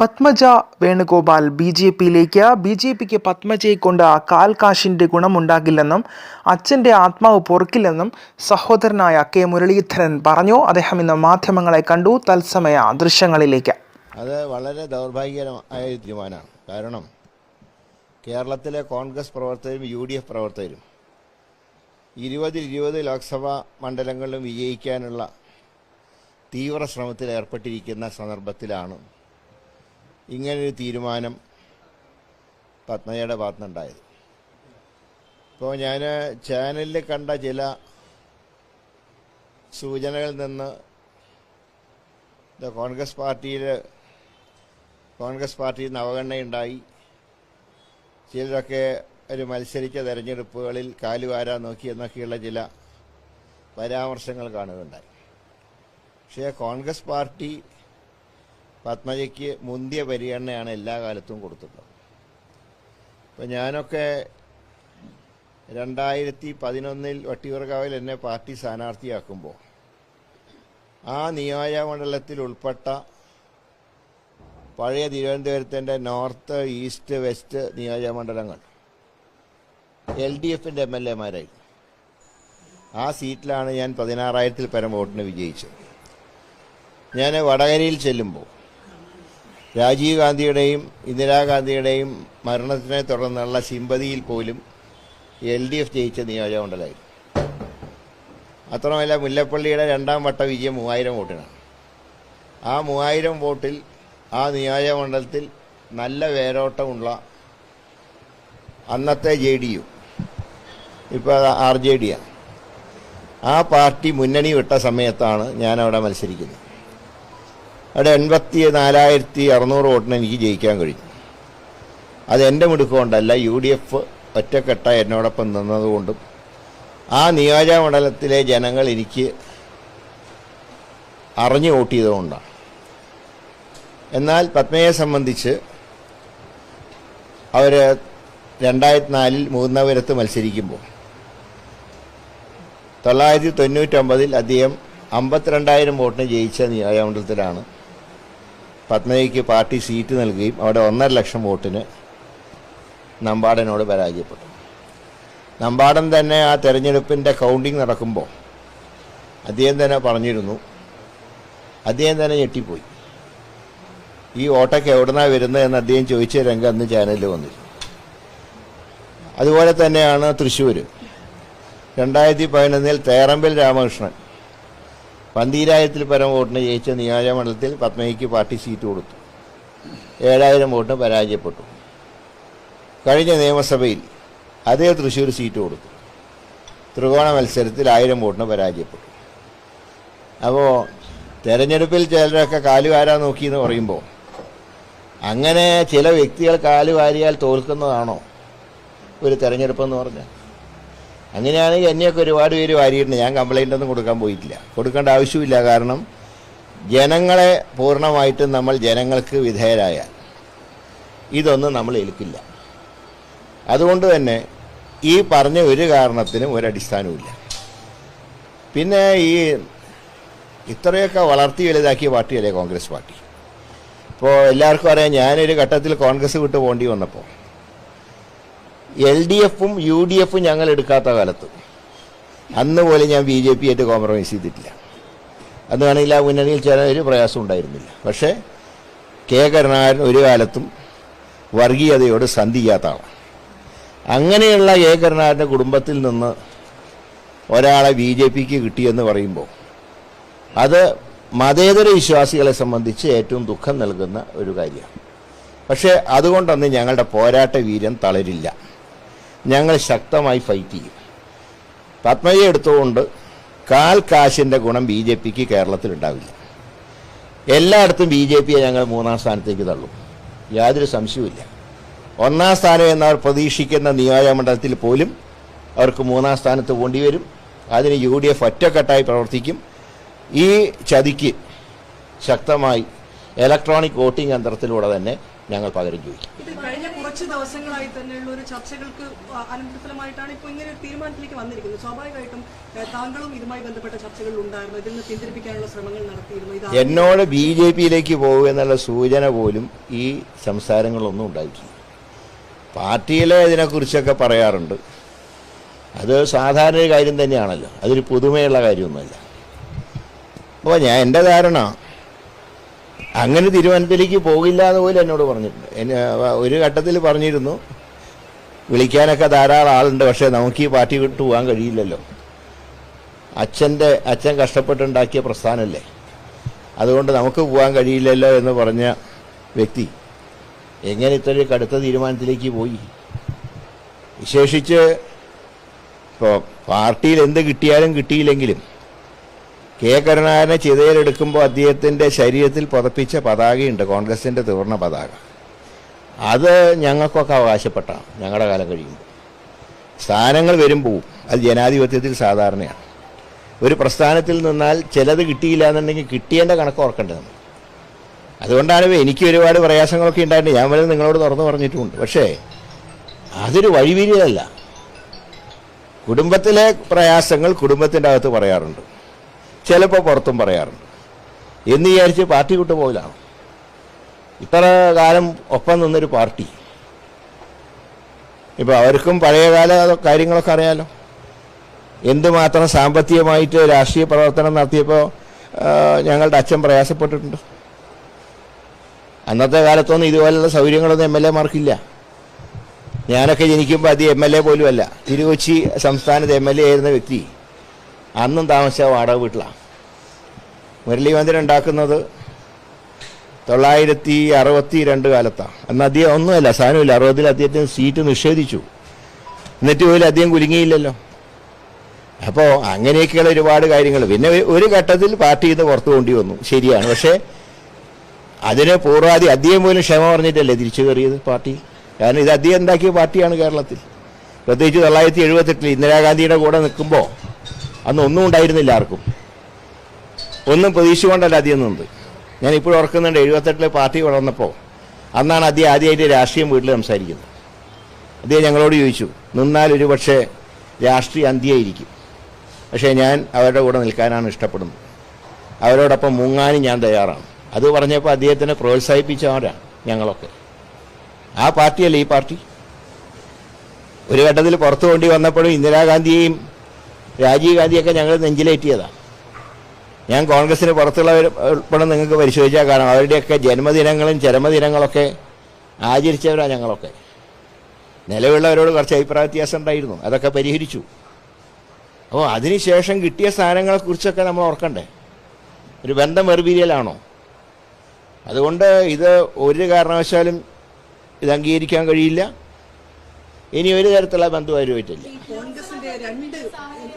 Padmaja Venugopal B J പിയിലേക്ക്. B J പിക്ക് പത്മജയെ കൊണ്ട് കാൽ കാശിന്റെ ഗുണമുണ്ടാകില്ലെന്നും അച്ഛന്റെ ആത്മാവ് പൊറുക്കില്ലെന്നും സഹോദരനായ കെ മുരളീധരൻ പറഞ്ഞു. അദ്ദേഹം ഇന്ന് മാധ്യമങ്ങളെ കണ്ടു. തത്സമയ ദൃശ്യങ്ങളിലേക്ക്. അത് വളരെ ദൗർഭാഗ്യകരമായ തീരുമാനമാണ്. കാരണം കേരളത്തിലെ കോൺഗ്രസ് പ്രവർത്തകരും യു ഡി എഫ് പ്രവർത്തകരും ഇരുപതിൽ ഇരുപത് ലോക്സഭാ മണ്ഡലങ്ങളിലും വിജയിക്കാനുള്ള തീവ്ര ശ്രമത്തിൽ ഏർപ്പെട്ടിരിക്കുന്ന സന്ദർഭത്തിലാണ് ഇങ്ങനൊരു തീരുമാനം പത്മജയുടെ ഭാഗത്തുനിന്നുണ്ടായത്. ഇപ്പോൾ ഞാൻ ചാനലിൽ കണ്ട ചില സൂചനകളിൽ നിന്ന് കോൺഗ്രസ് പാർട്ടിയിൽ കോൺഗ്രസ് പാർട്ടിയിൽ നിന്ന് അവഗണനയുണ്ടായി. ചിലരൊക്കെ ഒരു മത്സരിച്ച തെരഞ്ഞെടുപ്പുകളിൽ കാലുവാരാൻ നോക്കി എന്നൊക്കെയുള്ള ചില പരാമർശങ്ങൾ കാണുകയുണ്ടായി പക്ഷേ കോൺഗ്രസ് പാർട്ടി പത്മജയ്ക്ക് മുന്തിയ പരിഗണനയാണ് എല്ലാ കാലത്തും കൊടുത്തിട്ടുള്ളത്. ഇപ്പം ഞാനൊക്കെ രണ്ടായിരത്തി പതിനൊന്നിൽ വട്ടിയൂർക്കാവിൽ എന്നെ പാർട്ടി സ്ഥാനാർത്ഥിയാക്കുമ്പോൾ ആ നിയോജകമണ്ഡലത്തിൽ ഉൾപ്പെട്ട പഴയ തിരുവനന്തപുരത്തിന്റെ നോർത്ത് ഈസ്റ്റ് വെസ്റ്റ് നിയോജകമണ്ഡലങ്ങൾ എൽ ഡി എഫിന്റെ എം എൽ എമാരായിരുന്നു. ആ സീറ്റിലാണ് ഞാൻ പതിനാറായിരത്തിൽ പരം വോട്ടിന് വിജയിച്ചത്. ഞാൻ വടകരയിൽ ചെല്ലുമ്പോൾ രാജീവ് ഗാന്ധിയുടെയും ഇന്ദിരാഗാന്ധിയുടെയും മരണത്തിനെ തുടർന്നുള്ള സിമ്പതിയിൽ പോലും എൽ ഡി എഫ് ജയിച്ച നിയോജകമണ്ഡലമായിരുന്നു. അത്രമല്ല മുല്ലപ്പള്ളിയുടെ രണ്ടാം വട്ട വിജയം മൂവായിരം വോട്ടിനാണ്. ആ മൂവായിരം വോട്ടിൽ ആ നിയോജകമണ്ഡലത്തിൽ നല്ല വേരോട്ടമുള്ള അന്നത്തെ ജെ ഡി യു ഇപ്പോൾ ആർ ജെ ഡിയാണ് ആ പാർട്ടി മുന്നണി വിട്ട സമയത്താണ് ഞാനവിടെ മത്സരിക്കുന്നത്. അവിടെ എൺപത്തി നാലായിരത്തി അറുന്നൂറ് വോട്ടിന് എനിക്ക് ജയിക്കാൻ കഴിഞ്ഞു. അത് എന്റെ മിടുക്കൊണ്ടല്ല യു ഡി എഫ് ഒറ്റക്കെട്ട എന്നോടൊപ്പം നിന്നതുകൊണ്ടും ആ നിയോജകമണ്ഡലത്തിലെ ജനങ്ങൾ എനിക്ക് അറിഞ്ഞു വോട്ട് ചെയ്തുകൊണ്ടാണ് എന്നാൽ പത്മയെ സംബന്ധിച്ച് അവർ രണ്ടായിരത്തി നാലിൽ മൂന്നപുരത്ത് മത്സരിക്കുമ്പോൾ തൊള്ളായിരത്തി തൊണ്ണൂറ്റൊമ്പതിൽ അദ്ദേഹം അമ്പത്തിരണ്ടായിരം വോട്ടിന് ജയിച്ച നിയോജകമണ്ഡലത്തിലാണ് പത്മജയ്ക്ക് പാർട്ടി സീറ്റ് നൽകുകയും അവിടെ ഒന്നര ലക്ഷം വോട്ടിന് നമ്പാടനോട് പരാജയപ്പെട്ടു. നമ്പാടൻ തന്നെ ആ തെരഞ്ഞെടുപ്പിന്റെ കൗണ്ടിങ് നടക്കുമ്പോൾ അദ്ദേഹം തന്നെ പറഞ്ഞിരുന്നു അദ്ദേഹം തന്നെ ഞെട്ടിപ്പോയി. ഈ ഓട്ടൊക്കെ എവിടുന്നാണ് വരുന്നത് എന്ന് അദ്ദേഹം ചോദിച്ച രംഗം അന്ന് ചാനലിൽ വന്നിരുന്നു. അതുപോലെ തന്നെയാണ് തൃശ്ശൂർ രണ്ടായിരത്തി പതിനൊന്നിൽ തേറമ്പിൽ രാമകൃഷ്ണൻ പന്തീരായിരത്തിൽ പരം വോട്ടിന് ജയിച്ച നിയോജകമണ്ഡലത്തിൽ പത്മയ്ക്ക് പാർട്ടി സീറ്റ് കൊടുത്തു. ഏഴായിരം വോട്ടിന് പരാജയപ്പെട്ടു. കഴിഞ്ഞ നിയമസഭയിൽ അതേ തൃശ്ശൂർ സീറ്റ് കൊടുത്തു. ത്രികോണ മത്സരത്തിൽ ആയിരം വോട്ടിന് പരാജയപ്പെട്ടു. അപ്പോൾ തെരഞ്ഞെടുപ്പിൽ ചിലരൊക്കെ കാലുവാരാൻ നോക്കി എന്ന് പറയുമ്പോൾ അങ്ങനെ ചില വ്യക്തികൾ കാലുവാരിയാൽ തോൽക്കുന്നതാണോ ഒരു തെരഞ്ഞെടുപ്പെന്ന് പറഞ്ഞാൽ? അങ്ങനെയാണെങ്കിൽ എന്നെയൊക്കെ ഒരുപാട് പേര് വാരിയിട്ടുണ്ട് ഞാൻ കംപ്ലൈന്റ് ഒന്നും കൊടുക്കാൻ പോയിട്ടില്ല. കൊടുക്കേണ്ട ആവശ്യമില്ല. കാരണം ജനങ്ങളെ പൂർണമായിട്ടും നമ്മൾ ജനങ്ങൾക്ക് വിധേയരായാൽ ഇതൊന്നും നമ്മൾ ഏൽക്കില്ല. അതുകൊണ്ട് തന്നെ ഈ പറഞ്ഞ ഒരു കാരണത്തിനും ഒരടിസ്ഥാനവുമില്ല പിന്നെ ഈ ഇത്രയൊക്കെ വളർത്തി വലുതാക്കിയ പാർട്ടിയല്ലേ കോൺഗ്രസ് പാർട്ടി? ഇപ്പോൾ എല്ലാവർക്കും അറിയാം ഞാനൊരു ഘട്ടത്തിൽ കോൺഗ്രസ് വിട്ട് പോകേണ്ടി വന്നപ്പോൾ എൽ ഡി എഫും യു ഡി എഫും ഞങ്ങൾ എടുക്കാത്ത കാലത്ത്. അന്ന് പോലെ ഞാൻ ബി ജെ പി ആയിട്ട് കോംപ്രമൈസ് ചെയ്തിട്ടില്ല. അന്ന് വേണമെങ്കിൽ ആ മുന്നണിയിൽ ചേരാൻ ഒരു പ്രയാസം ഉണ്ടായിരുന്നില്ല. പക്ഷേ കെ കരുണാകരൻ ഒരു കാലത്തും വർഗീയതയോട് സന്ധി അങ്ങനെയുള്ള കെ കരുണാകരന്റെ കുടുംബത്തിൽ നിന്ന് ഒരാളെ ബി ജെ പിക്ക് കിട്ടിയെന്ന് പറയുമ്പോൾ അത് മതേതര വിശ്വാസികളെ സംബന്ധിച്ച് ഏറ്റവും ദുഃഖം നൽകുന്ന ഒരു കാര്യമാണ്. പക്ഷേ അതുകൊണ്ടൊന്നും ഞങ്ങളുടെ പോരാട്ട വീര്യം തളരില്ല. ഞങ്ങൾ ശക്തമായി ഫൈറ്റ് ചെയ്യും. പത്മജയെ എടുത്തുകൊണ്ട് കാൽ കാശിന്റെ ഗുണം ബി ജെ പിക്ക് കേരളത്തിലുണ്ടാവില്ല എല്ലായിടത്തും ബി ജെ പിയെ ഞങ്ങൾ മൂന്നാം സ്ഥാനത്തേക്ക് തള്ളും. യാതൊരു സംശയവുമില്ല. ഒന്നാം സ്ഥാനം എന്നവർ പ്രതീക്ഷിക്കുന്ന നിയോജകമണ്ഡലത്തിൽ പോലും അവർക്ക് മൂന്നാം സ്ഥാനത്ത് പോണ്ടി വരും. അതിന് യു ഡി എഫ് ഒറ്റക്കെട്ടായി പ്രവർത്തിക്കും. ഈ ചതിക്ക് ശക്തമായി ഇലക്ട്രോണിക് വോട്ടിംഗ് യന്ത്രത്തിലൂടെ തന്നെ ഞങ്ങൾ പകരം ചോദിക്കും. കുറച്ച് ദിവസങ്ങളായി തന്നെയുള്ള ഒരു ചർച്ചകൾക്ക് അനന്തരഫലമായിട്ടാണ് ഇപ്പോൾ ഇങ്ങനെ ഒരു തീരുമാനത്തിലേക്ക് വന്നിരിക്കുന്നത്. സ്വാഭാവികമായിട്ടും താങ്കളും ഇതുമായി ബന്ധപ്പെട്ട ചർച്ചകൾ ഉണ്ടായിരുന്നു. ഇതിൽ നിന്ന് പിന്തിരിപ്പിക്കാനുള്ള ശ്രമങ്ങൾ നടത്തിയിരുന്നു. എന്നോട് ബി ജെ പിയിലേക്ക് പോകുക എന്നുള്ള സൂചന പോലും ഈ സംസാരങ്ങളൊന്നും ഉണ്ടായിട്ടില്ല. പാർട്ടിയിലെ ഇതിനെക്കുറിച്ചൊക്കെ പറയാറുണ്ട്. അത് സാധാരണ ഒരു കാര്യം തന്നെയാണല്ലോ. അതൊരു പുതുമയുള്ള കാര്യമൊന്നുമല്ല. അപ്പോൾ ഞാൻ എന്റെ ധാരണ അങ്ങനെ തിരുവനന്തപുരത്തേക്ക് പോകില്ല എന്ന് പോലും എന്നോട് പറഞ്ഞിട്ടുണ്ട് ഒരു ഘട്ടത്തിൽ പറഞ്ഞിരുന്നു. വിളിക്കാനൊക്കെ ധാരാളം ആളുണ്ട് പക്ഷേ നമുക്ക് ഈ പാർട്ടി വിട്ടു പോകാൻ കഴിയില്ലല്ലോ. അച്ഛന്റെ അച്ഛൻ കഷ്ടപ്പെട്ടുണ്ടാക്കിയ പ്രസ്ഥാനമല്ലേ അതുകൊണ്ട് നമുക്ക് പോകാൻ കഴിയില്ലല്ലോ എന്ന് പറഞ്ഞ വ്യക്തി എങ്ങനെ ഇത്രയും കടുത്ത തീരുമാനത്തിലേക്ക് പോയി? വിശേഷിച്ച് ഇപ്പോൾ പാർട്ടിയിൽ എന്ത് കിട്ടിയാലും കിട്ടിയില്ലെങ്കിലും കെ. കരുണാകരനെ ചിതയിലെടുക്കുമ്പോൾ അദ്ദേഹത്തിന്റെ ശരീരത്തിൽ പുതപ്പിച്ച പതാകയുണ്ട് കോൺഗ്രസിന്റെ തീർന്ന പതാക. അത് ഞങ്ങൾക്കൊക്കെ അവകാശപ്പെട്ടാണ് ഞങ്ങളുടെ കാലം കഴിയുമ്പോൾ. സ്ഥാനങ്ങൾ വരുമ്പോൾ അത് ജനാധിപത്യത്തിൽ സാധാരണയാണ്. ഒരു പ്രസ്ഥാനത്തിൽ നിന്നാൽ ചിലത് കിട്ടിയില്ല എന്നുണ്ടെങ്കിൽ കിട്ടിയതിന്റെ കണക്ക് ഓർക്കേണ്ടത് അതുകൊണ്ടാണ് എനിക്ക് ഒരുപാട് പ്രയാസങ്ങളൊക്കെ ഉണ്ടായിട്ടുണ്ട്. ഞാൻ വരെ നിങ്ങളോട് തുറന്നു പറഞ്ഞിട്ടുമുണ്ട് പക്ഷേ അതൊരു വഴിവിരിയല്ല കുടുംബത്തിലെ പ്രയാസങ്ങൾ കുടുംബത്തിന്റെ അകത്ത് പറയാറുണ്ട്. ചിലപ്പോൾ പുറത്തും പറയാറുണ്ട്. എന്ന് വിചാരിച്ച് പാർട്ടി വിട്ടു പോകലാണ് ഇത്ര കാലം ഒപ്പം നിന്നൊരു പാർട്ടി. ഇപ്പോൾ അവർക്കും പഴയകാല കാര്യങ്ങളൊക്കെ അറിയാലോ. എന്തുമാത്രം സാമ്പത്തികമായിട്ട് രാഷ്ട്രീയ പ്രവർത്തനം നടത്തിയപ്പോൾ ഞങ്ങളുടെ അച്ഛൻ പ്രയാസപ്പെട്ടിട്ടുണ്ട്. അന്നത്തെ കാലത്തൊന്നും ഇതുപോലുള്ള സൗകര്യങ്ങളൊന്നും എം എൽ എമാർക്കില്ല. ഞാനൊക്കെ ജനിക്കുമ്പോൾ അത് എം എൽ എ പോലുമല്ല. തിരുകൊച്ചി സംസ്ഥാനത്ത് എം എൽ എ ആയിരുന്ന വ്യക്തി. അന്നും താമസിച്ച വാടക വീട്ടിലാണ്. മുരളി മന്ദിരം ഉണ്ടാക്കുന്നത് തൊള്ളായിരത്തി അറുപത്തി രണ്ട് കാലത്താണ്. അന്ന് അദ്ദേഹം ഒന്നുമല്ല സാധനമില്ല അറുപതിൽ അദ്ദേഹത്തിന് സീറ്റ് നിഷേധിച്ചു. എന്നിട്ട് പോലും അദ്ദേഹം കുലുങ്ങിയില്ലല്ലോ. അപ്പോൾ അങ്ങനെയൊക്കെയുള്ള ഒരുപാട് കാര്യങ്ങൾ. പിന്നെ ഒരു- ഘട്ടത്തിൽ പാർട്ടി നിന്ന് പുറത്തു കൊണ്ടി വന്നു ശരിയാണ്. പക്ഷേ അതിനെ പൂർവാധി അദ്ദേഹം പോലും ക്ഷമ പറഞ്ഞിട്ടല്ലേ തിരിച്ചു കയറിയത് പാർട്ടി? കാരണം ഇത് അദ്ദേഹം ഉണ്ടാക്കിയ പാർട്ടിയാണ് കേരളത്തിൽ. പ്രത്യേകിച്ച് തൊള്ളായിരത്തി എഴുപത്തെട്ടിൽ ഇന്ദിരാഗാന്ധിയുടെ കൂടെ നിൽക്കുമ്പോൾ അന്ന് ഒന്നും ഉണ്ടായിരുന്നില്ല ആർക്കും. ഒന്നും പ്രതീക്ഷിച്ചുകൊണ്ടല്ല അദ്ദേഹം നിന്നത്. ഞാൻ ഇപ്പോഴും ഓർക്കുന്നുണ്ട് എഴുപത്തെട്ടിലെ പാർട്ടി വളർന്നപ്പോൾ അന്നാണ് അദ്ദേഹം ആദ്യമായിട്ട് രാഷ്ട്രീയം വീട്ടിൽ സംസാരിക്കുന്നത്. അദ്ദേഹം ഞങ്ങളോട് ചോദിച്ചു നിന്നാൽ ഒരു പക്ഷേ രാഷ്ട്രീയ അന്ത്യമായിരിക്കും പക്ഷേ ഞാൻ അവരുടെ കൂടെ നിൽക്കാനാണ് ഇഷ്ടപ്പെടുന്നത്. അവരോടൊപ്പം മുങ്ങാനും ഞാൻ തയ്യാറാണ്. അത് പറഞ്ഞപ്പോൾ അദ്ദേഹത്തിനെ പ്രോത്സാഹിപ്പിച്ചവരാണ് ഞങ്ങളൊക്കെ. ആ പാർട്ടിയല്ല ഈ പാർട്ടി? ഒരു ഘട്ടത്തിൽ പുറത്തു കൊണ്ടി വന്നപ്പോഴും ഇന്ദിരാഗാന്ധിയെയും രാജീവ് ഗാന്ധിയൊക്കെ ഞങ്ങൾ നെഞ്ചിലേറ്റിയതാണ് ഞാൻ കോൺഗ്രസിന് പുറത്തുള്ളവർ ഉൾപ്പെടെ നിങ്ങൾക്ക് പരിശോധിച്ചാൽ കാണാം. അവരുടെയൊക്കെ ജന്മദിനങ്ങളും ചരമദിനങ്ങളൊക്കെ ആചരിച്ചവരാണ് ഞങ്ങളൊക്കെ. നിലവിലുള്ളവരോട് കുറച്ച് അഭിപ്രായ വ്യത്യാസം ഉണ്ടായിരുന്നു. അതൊക്കെ പരിഹരിച്ചു. അപ്പോൾ അതിനുശേഷം കിട്ടിയ സ്ഥാനങ്ങളെക്കുറിച്ചൊക്കെ നമ്മൾ ഓർക്കണ്ടേ? ഒരു ബന്ധം വെറുപിരിയലാണോ? അതുകൊണ്ട് ഇത് ഒരു കാരണവശാലും ഇത് അംഗീകരിക്കാൻ കഴിയില്ല. ഇനി ഒരു തരത്തിലുള്ള ഈ കോൺഗ്രസിന്റെ രണ്ട്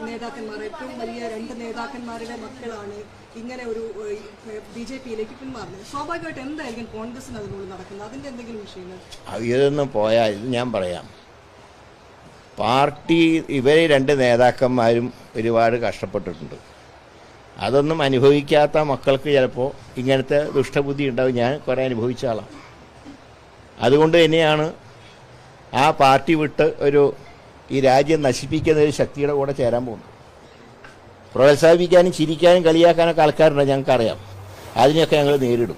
നേതാക്കന്മാർ ഏറ്റവും വലിയ രണ്ട് നേതാക്കന്മാരുടെ മക്കളാണ് ഇങ്ങനെ ഒരു ബി ജെ പിയിലേക്ക് പിന്മാറുന്നത്. സ്വാഭാവികമായിട്ട് എന്തായിരിക്കും കോൺഗ്രസിന് അതിനുള്ളിൽ നടക്കുന്നത്? അതിന്റെ എന്തെങ്കിലും വിഷയങ്ങൾ? ഇതൊന്നും പോയാൽ ഞാൻ പറയാം. പാർട്ടി ഇവരെ രണ്ട് നേതാക്കന്മാരും ഒരുപാട് കഷ്ടപ്പെട്ടിട്ടുണ്ട്. അതൊന്നും അനുഭവിക്കാത്ത മക്കൾക്ക് ചിലപ്പോൾ ഇങ്ങനത്തെ ദുഷ്ടബുദ്ധി ഉണ്ടാവും. ഞാൻ കുറേ അനുഭവിച്ച ആളാണ് അതുകൊണ്ട് തന്നെയാണ് ആ പാർട്ടി വിട്ട് ഒരു ഈ രാജ്യം നശിപ്പിക്കുന്ന ഒരു ശക്തിയുടെ കൂടെ ചേരാൻ പോകുന്നത്. പ്രോത്സാഹിപ്പിക്കാനും ചിരിക്കാനും കളിയാക്കാനൊക്കെ ആൾക്കാരുണ്ട് ഞങ്ങൾക്കറിയാം. അതിനെയൊക്കെ ഞങ്ങൾ നേരിടും.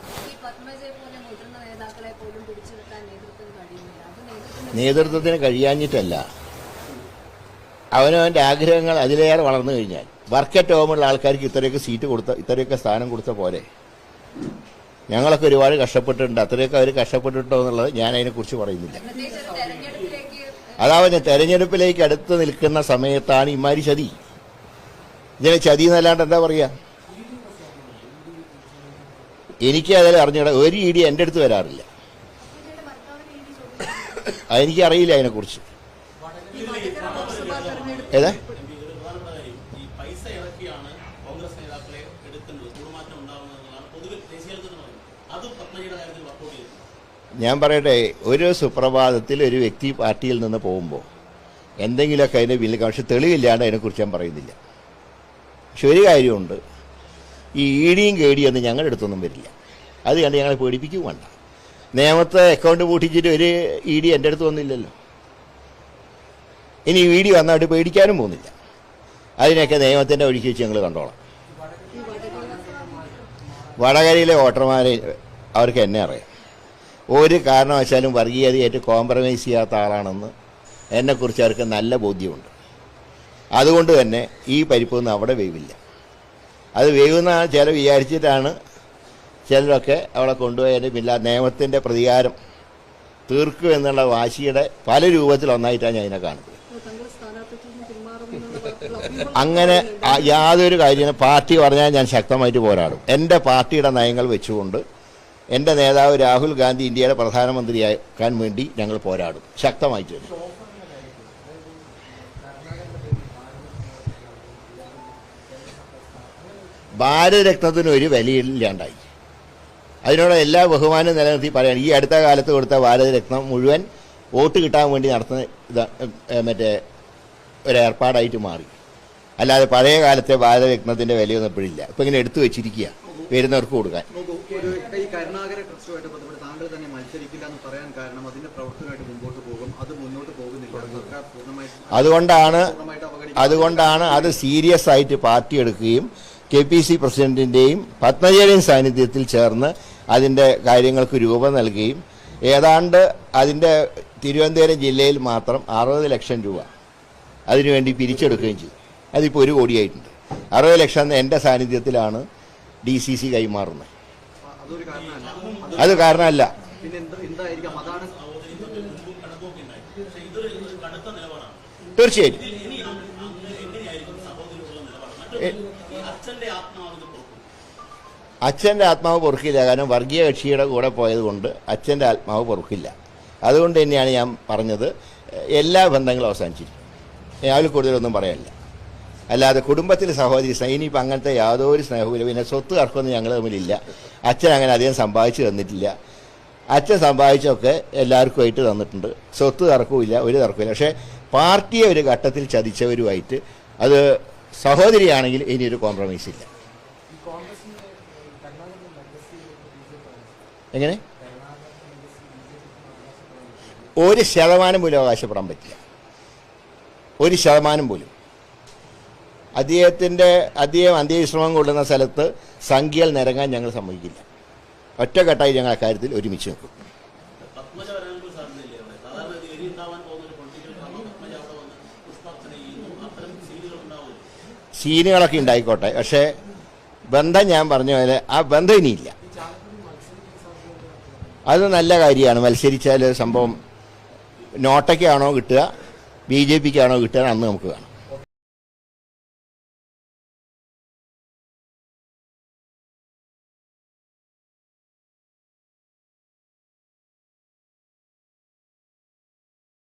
നേതൃത്വത്തിന് കഴിയാഞ്ഞിട്ടല്ല. അവനവന്റെ ആഗ്രഹങ്ങൾ അതിലേറെ വളർന്നു കഴിഞ്ഞാൽ വർക്കറ്റ് ഹോമുള്ള ആൾക്കാർക്ക് ഇത്രയൊക്കെ സീറ്റ് കൊടുത്ത ഇത്രയൊക്കെ സ്ഥാനം കൊടുത്ത പോലെ. ഞങ്ങളൊക്കെ ഒരുപാട് കഷ്ടപ്പെട്ടിട്ടുണ്ട്. അത്രയൊക്കെ അവർ കഷ്ടപ്പെട്ടിട്ടോ എന്നുള്ളത് ഞാൻ അതിനെക്കുറിച്ച് പറയുന്നില്ല. അതാവുന്ന തെരഞ്ഞെടുപ്പിലേക്ക് അടുത്ത് നിൽക്കുന്ന സമയത്താണ് ഇമാരി ചതി. ഇതിനെ ചതി എന്നല്ലാണ്ട് എന്താ പറയുക എനിക്ക് അതിൽ അറിഞ്ഞൂടാ. ഒരു ഇ ഡി എന്റെ അടുത്ത് വരാറില്ല. അതെനിക്ക് അറിയില്ല അതിനെക്കുറിച്ച്. ഏതാ? ഞാൻ പറയട്ടെ ഒരു സുപ്രഭാതത്തിൽ ഒരു വ്യക്തി പാർട്ടിയിൽ നിന്ന് പോകുമ്പോൾ എന്തെങ്കിലുമൊക്കെ അതിന്റെ വില പക്ഷെ തെളിവില്ലാണ്ട് അതിനെക്കുറിച്ച് ഞാൻ പറയുന്നില്ല. പക്ഷെ ഒരു കാര്യമുണ്ട്. ഈ ഇടിയും കേടിയൊന്നും ഞങ്ങളുടെ അടുത്തൊന്നും വരില്ല. അത് കണ്ട് ഞങ്ങളെ പേടിപ്പിക്കും വേണ്ട. നിയമത്തെ അക്കൗണ്ട് പൂട്ടിച്ചിട്ട് ഒരു ഇ ഡി എന്റെ അടുത്ത് വന്നില്ലല്ലോ. ഇനി ഇ ഡി വന്നായിട്ട് പേടിക്കാനും പോകുന്നില്ല. അതിനൊക്കെ നിയമത്തിന്റെ ഒഴുക്കി വെച്ച് ഞങ്ങൾ കണ്ടോളാം. വടകരയിലെ വോട്ടർമാരെ അവർക്ക് എന്നെ അറിയാം. ഒരു കാരണവശാലും വർഗീയതയായിട്ട് കോംപ്രമൈസ് ചെയ്യാത്ത ആളാണെന്ന് എന്നെക്കുറിച്ച് അവർക്ക് നല്ല ബോധ്യമുണ്ട്. അതുകൊണ്ട് തന്നെ ഈ പരിപ്പൊന്നും അവിടെ വേവില്ല. അത് വേവുന്ന ചില വിചാരിച്ചിട്ടാണ് ചിലരൊക്കെ അവിടെ കൊണ്ടുപോയതിന്റെ പിന്നെ നിയമത്തിന്റെ പ്രതികാരം തീർക്കും എന്നുള്ള വാശിയുടെ പല രൂപത്തിൽ ഒന്നായിട്ടാണ് ഞാൻ ഇതിനെ കാണുന്നത്. അങ്ങനെ യാതൊരു കാര്യം പാർട്ടി പറഞ്ഞാൽ ഞാൻ ശക്തമായിട്ട് പോരാടും. എന്റെ പാർട്ടിയുടെ നയങ്ങൾ വെച്ചുകൊണ്ട് എന്റെ നേതാവ് രാഹുൽ ഗാന്ധി ഇന്ത്യയുടെ പ്രധാനമന്ത്രിയാക്കാൻ വേണ്ടി ഞങ്ങൾ പോരാടും. ശക്തമായിട്ട് ഭാരതരത്നത്തിന് ഒരു വിലയില്ലാണ്ടായി. അതിനോട് എല്ലാ ബഹുമാനവും നിലനിർത്തി പറയുകയാണ് ഈ അടുത്ത കാലത്ത് കൊടുത്ത ഭാരതരത്നം മുഴുവൻ വോട്ട് കിട്ടാൻ വേണ്ടി നടത്തുന്ന ഇതാ മറ്റേ ഒരു ഏർപ്പാടായിട്ട് മാറി. അല്ലാതെ പഴയ കാലത്തെ ഭാരതരത്നത്തിന്റെ വിലയൊന്നും ഇപ്പോഴില്ല. ഇപ്പം ഇങ്ങനെ എടുത്തു വെച്ചിരിക്കുക വരുന്നവർക്ക് കൊടുക്കാൻ. നോക്കൂ, ഒരു ഈ കരുണാകര ട്രസ്റ്റുമായിട്ട് ബന്ധപ്പെട്ട് താങ്കൾ തന്നെ മത്സരിക്കില്ല എന്ന് പറയാൻ കാരണം അതിന്റെ പ്രവർത്തനമായിട്ട് മുമ്പോട്ട് പോകും അത് മുന്നോട്ട് പോകുന്നില്ല. അതുകൊണ്ടാണ് അതുകൊണ്ടാണ് അത് സീരിയസ് ആയിട്ട് പാർട്ടി എടുക്കുകയും കെ പി സി പ്രസിഡന്റിന്റെയും പത്മജയുടെയും സാന്നിധ്യത്തിൽ ചേർന്ന് അതിന്റെ കാര്യങ്ങൾക്ക് രൂപം നൽകുകയും ഏതാണ്ട് അതിന്റെ തിരുവനന്തപുരം ജില്ലയിൽ മാത്രം അറുപത് ലക്ഷം രൂപ അതിനുവേണ്ടി പിരിച്ചെടുക്കുകയും ചെയ്തു. അതിപ്പോൾ ഒരു കോടിയായിട്ടുണ്ട്. അറുപത് ലക്ഷം എന്റെ സാന്നിധ്യത്തിലാണ് ഡി സി സി കൈമാറുന്നത്. അത് കാരണമല്ല. തീർച്ചയായിട്ടും. അച്ഛന്റെ ആത്മാവ് പൊറുക്കില്ല കാരണം വർഗീയ കക്ഷിയുടെ കൂടെ പോയതുകൊണ്ട് അച്ഛന്റെ ആത്മാവ് പൊറുക്കില്ല. അതുകൊണ്ട് തന്നെയാണ് ഞാൻ പറഞ്ഞത് എല്ലാ ബന്ധങ്ങളും അവസാനിച്ചിരിക്കും അതിൽ കൂടുതലൊന്നും പറയാനില്ല അല്ലാതെ കുടുംബത്തിൽ സഹോദരി ഇനിയിപ്പോൾ അങ്ങനത്തെ യാതൊരു സ്നേഹവും പിന്നെ സ്വത്ത് തർക്കമൊന്നും ഞങ്ങൾ തമ്മിലില്ല. അച്ഛൻ അങ്ങനെ അധികം സമ്പാദിച്ചു തന്നിട്ടില്ല. അച്ഛൻ സമ്പാദിച്ചൊക്കെ എല്ലാവർക്കുമായിട്ട് തന്നിട്ടുണ്ട്. സ്വത്ത് തർക്കവുമില്ല ഒരു തർക്കമില്ല പക്ഷേ പാർട്ടിയെ ഒരു ഘട്ടത്തിൽ ചതിച്ചവരുമായിട്ട് അത് സഹോദരിയാണെങ്കിൽ ഇനിയൊരു കോംപ്രമൈസ് ഇല്ല. എങ്ങനെ? ഒരു ശതമാനം പോലും അവകാശപ്പെടാൻ പറ്റില്ല. ഒരു ശതമാനം പോലും. അദ്ദേഹത്തിന്റെ അദ്ദേഹം അന്ത്യവിശ്രമം കൊള്ളുന്ന സ്ഥലത്ത് സംഖ്യകൾ നിരങ്ങാൻ ഞങ്ങൾ സമ്മതിക്കില്ല. ഒറ്റക്കെട്ടായി ഞങ്ങൾ അക്കാര്യത്തിൽ ഒരുമിച്ച് നിൽക്കും. സീനുകളൊക്കെ ഉണ്ടായിക്കോട്ടെ. പക്ഷേ ബന്ധം ഞാൻ പറഞ്ഞ പോലെ ആ ബന്ധം ഇനിയില്ല. അത് നല്ല കാര്യമാണ്. മത്സരിച്ചാൽ സംഭവം നോട്ടയ്ക്കാണോ കിട്ടുക? ബി ജെ പിക്കാണോ കിട്ടുക? അന്ന് നമുക്ക് കാണാം.